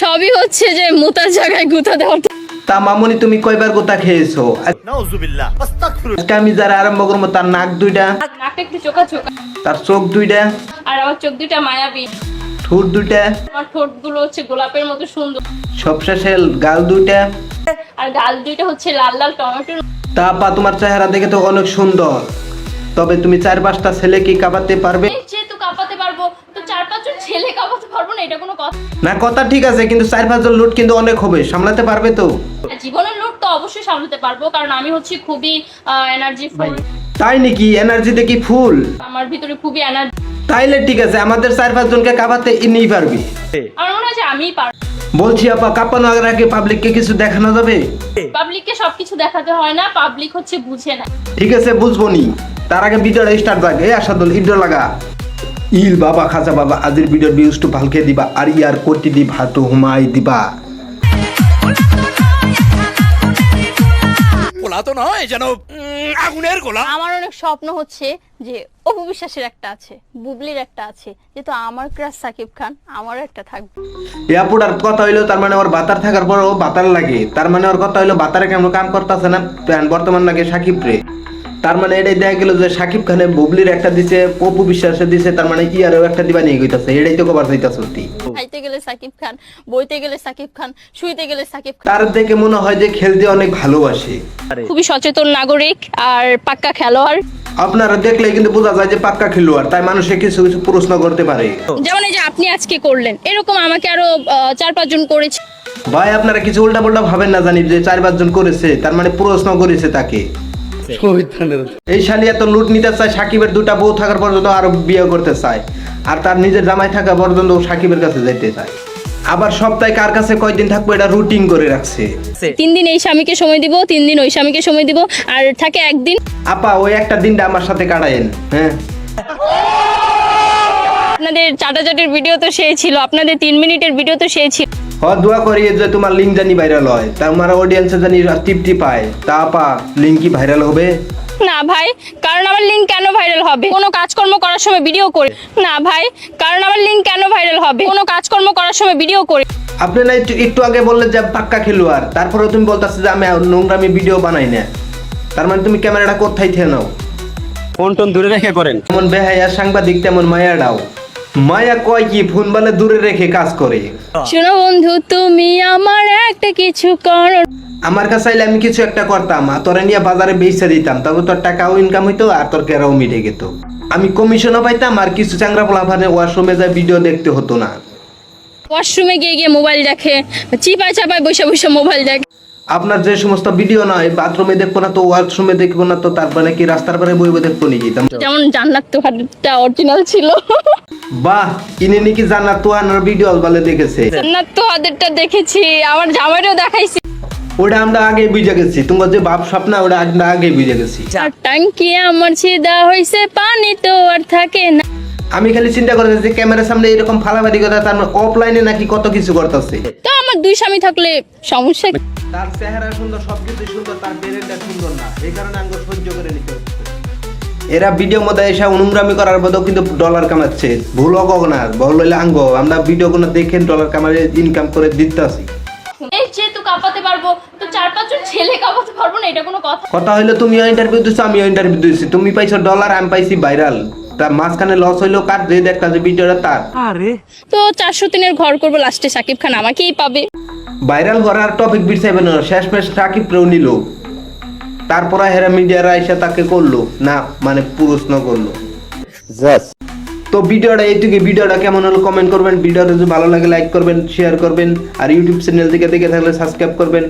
সবই হচ্ছে যে মোতার জায়গায় গুতা দেওয়ার তা মামুনি তুমি কয়বার গোতা খেয়েছো? আজকে আমি যারা আরম্ভ করব তার নাক দুইটা নাকটা একটু চোখা চোখা। তার চোখ দুইটা আর আমার চোখ দুটা মায়াবী। ঠোঁট দুইটা আমার ঠোঁটগুলো হচ্ছে গোলাপের মতো সুন্দর। সবশেষে গাল দুইটা। আর গাল দুইটা হচ্ছে লাল লাল টমেটোর তা আপা তোমার চেহারা দেখে তো অনেক সুন্দর। তবে তুমি চার পাঁচটা ছেলে কি কাবাতে পারবে যেহেতু কাঁপাতে পারব তো চার পাঁচজন ছেলে কাঁপাতে পারব না এটা কোনো কথা না কথা ঠিক আছে কিন্তু চার পাঁচজন লুট কিন্তু অনেক হবে সামলাতে পারবে তো? জীবনের লোক তো অবশ্যই সামলাতে পারব কারণ আমি হচ্ছে খুবই এনার্জি ফুল তাই নাকি? এনার্জি দেখি ফুল আমার ভিতরে খুবই এনার্জি তাইলে ঠিক আছে আমাদের চার পাঁচজনকে কাবাতে নিয়ে পারবি। আমার মনে হয় যে আমিই পারব। বলছি আপা কাঁপানো আগে আগে পাবলিককে কিছু দেখানো যাবে? পাবলিককে সবকিছু দেখাতে হয় না পাবলিক হচ্ছে বুঝে না। ঠিক আছে বুঝব নি। তার আগে ভিডিওটা স্টার্ট যাক এই আসাদুল ইন্টো লাগা। ইল বাবা খাজা বাবা আজির ভিডিওর ভিউজটু ভালকে দিবা আর ইয়ার কোটি দি ভাতু হুমাই দিবা। গোলা তো নয় যেন আগুনের গোলা আমার অনেক স্বপ্ন হচ্ছে যে অপু বিশ্বাসের একটা আছে বুবলির একটা আছে যেহেতু আমার ক্রাশ সাকিব খান আমারও একটা থাকবে। এয়ারপোর্ট কথা হইল তার মানে ওর বাতার থাকার পর ও বাতার লাগে। তার মানে ওর কথা হইল বাতারে কেমন কাম করতেছে না প্যান বর্তমান লাগে সাকিব রে। তার মানে এটাই দেখা গেল যে সাকিব খানে বুবলির একটা দিছে পপু বিশ্বাসে দিছে তার মানে ইয়ারেও একটা দিবা নিয়ে গইতাছে এটাই তো কবার হইতাছে সত্যি খাইতে গেলে সাকিব খান বইতে গেলে সাকিব খান শুইতে গেলে সাকিব খান। তার দেখে মনে হয় যে খেলতে অনেক ভালোবাসে। খুবই সচেতন নাগরিক আর পাক্কা খেলোয়াড়। আপনারা দেখলে কিন্তু বোঝা যায় যে পাক্কা খেলোয়াড় তাই মানুষে কিছু কিছু প্রশ্ন করতে পারে। যেমন এই যে আপনি আজকে করলেন এরকম আমাকে আরও চার পাঁচজন করেছে। ভাই আপনারা কিছু উল্টা পাল্টা ভাবেন না জানি যে চার পাঁচজন করেছে তার মানে প্রশ্ন করেছে তাকে। এই শালি এত লুট নিতে চায় সাকিবের দুটা বউ থাকার পর্যন্ত আরও বিয়ে করতে চায় আর তার নিজের জামাই থাকা পর্যন্ত সাকিবের কাছে যেতে চায়। আবার সপ্তাহে কার কাছে কয়দিন থাকব এটা রুটিন করে রাখছে। তিন দিন এই স্বামীকে সময় দিব তিন দিন ওই স্বামীকে সময় দিব আর থাকে একদিন। আপা ওই একটা দিনটা আমার সাথে কাটায়েন হ্যাঁ। আপনাদের চাটাচাটির ভিডিও তো সেই ছিল আপনাদের তিন মিনিটের ভিডিও তো সেই ছিল। হ দোয়া করি যে তোমার লিঙ্ক জানি ভাইরাল হয়। তা আমার অডিয়েন্সে জানি তৃপ্তি পায়। তা আপা লিঙ্ক কি ভাইরাল হবে? না ভাই কারণ আমার লিঙ্ক কেন ভাইরাল হবে? কোনো কাজকর্ম করার সময় ভিডিও করে না ভাই কারণ আমার লিঙ্ক কেন ভাইরাল হবে? কোনো কাজকর্ম করার সময় ভিডিও করে আপনি না একটু একটু আগে বললেন যে পাক্কা খেলোয়াড়। তারপরে তুমি বলতেছো যে আমি নোংরামি ভিডিও বানাই না। তার মানে তুমি ক্যামেরাটা কোথায় থেকে নাও? ফোন টোন দূরে রেখে করেন। যেমন বেহায়া সাংবাদিক তেমন মায়াটাও মায়া কয় কি ফোন বলে দূরে রেখে কাজ করে? শোনো বন্ধু তুমি আমার একটা কিছু করো। আমার কাছে চাইলে আমি কিছু একটা করতাম তোরা নিয়ে বাজারে বেচে দিতাম তবে তোর টাকাও ইনকাম হইতো আর তোর কেরাও মিটে গেত। আমি কমিশনও পাইতাম আর কিছু চাংরা পোলাফানে ওয়াশরুমে যায় ভিডিও দেখতে হতো না। ওয়াশরুমে গিয়ে গিয়ে মোবাইল দেখে চিপায় চাপায় বসে বসে মোবাইল দেখে। আপনার যে সমস্ত ভিডিও নয় বাথরুমে দেখব না তো ওয়াশরুমে দেখব না তো তারপরে কি রাস্তার পারে বইবে দেখব নাকি? যেমন জান্নাত তো হাটটা অরিজিনাল ছিল। বাহ ইনি নাকি জান্নাত তো আনার ভিডিও বলে দেখেছে। জান্নাত তো হাতেরটা দেখেছি আমার জামাইরও দেখাইছি। ওটা আমরা আগে বুঝে গেছি তোমার যে বাপ স্বপ্ন ওটা আমরা আগে বুঝে গেছি। আর টাঙ্কি আমার ছিদা হইছে পানি তো আর থাকে না। আমি খালি চিন্তা করতেছি ক্যামেরার সামনে এরকম ফালাফালি কথা তার অফলাইনে নাকি কত কিছু করতেছে। তো আমার দুই স্বামী থাকলে সমস্যা কি? তার চেহারা সুন্দর সবকিছু সুন্দর তার ব্রেনটা সুন্দর না। এই কারণে আঙ্গ সহ্য করে নিতে এরা ভিডিও মধ্যে এসে অনুগ্রামী করার মতো কিন্তু ডলার কামাচ্ছে। ভুল হোক না ভুল হইলে আঙ্গ। আমরা ভিডিও কোনো দেখেন ডলার কামারে ইনকাম করে দিতে আসি। যেহেতু কাঁপাতে পারব তো চার পাঁচজন ছেলে কাঁপাতে পারব না এটা কোনো কথা? কথা হইল তুমিও ইন্টারভিউ দিচ্ছ আমিও ইন্টারভিউ দিচ্ছি তুমি পাইছো ডলার আমি পাইছি ভাইরাল তার মাঝখানে লস হইল কার যে দেখতা যে ভিডিওটা তার তো চারশো তিনের ঘর করব লাস্টে সাকিব খান আমাকেই পাবে ভাইরাল করার টপিক বিরসাইবে না শেষ মেশ সাকিব প্রেও নিল তারপরে হেরা মিডিয়ারা এসে তাকে করল না মানে প্রশ্ন করল তো ভিডিওটা এইটুকু ভিডিওটা কেমন হলো কমেন্ট করবেন ভিডিওটা যদি ভালো লাগে লাইক করবেন শেয়ার করবেন আর ইউটিউব চ্যানেল থেকে দেখে থাকলে সাবস্ক্রাইব করবেন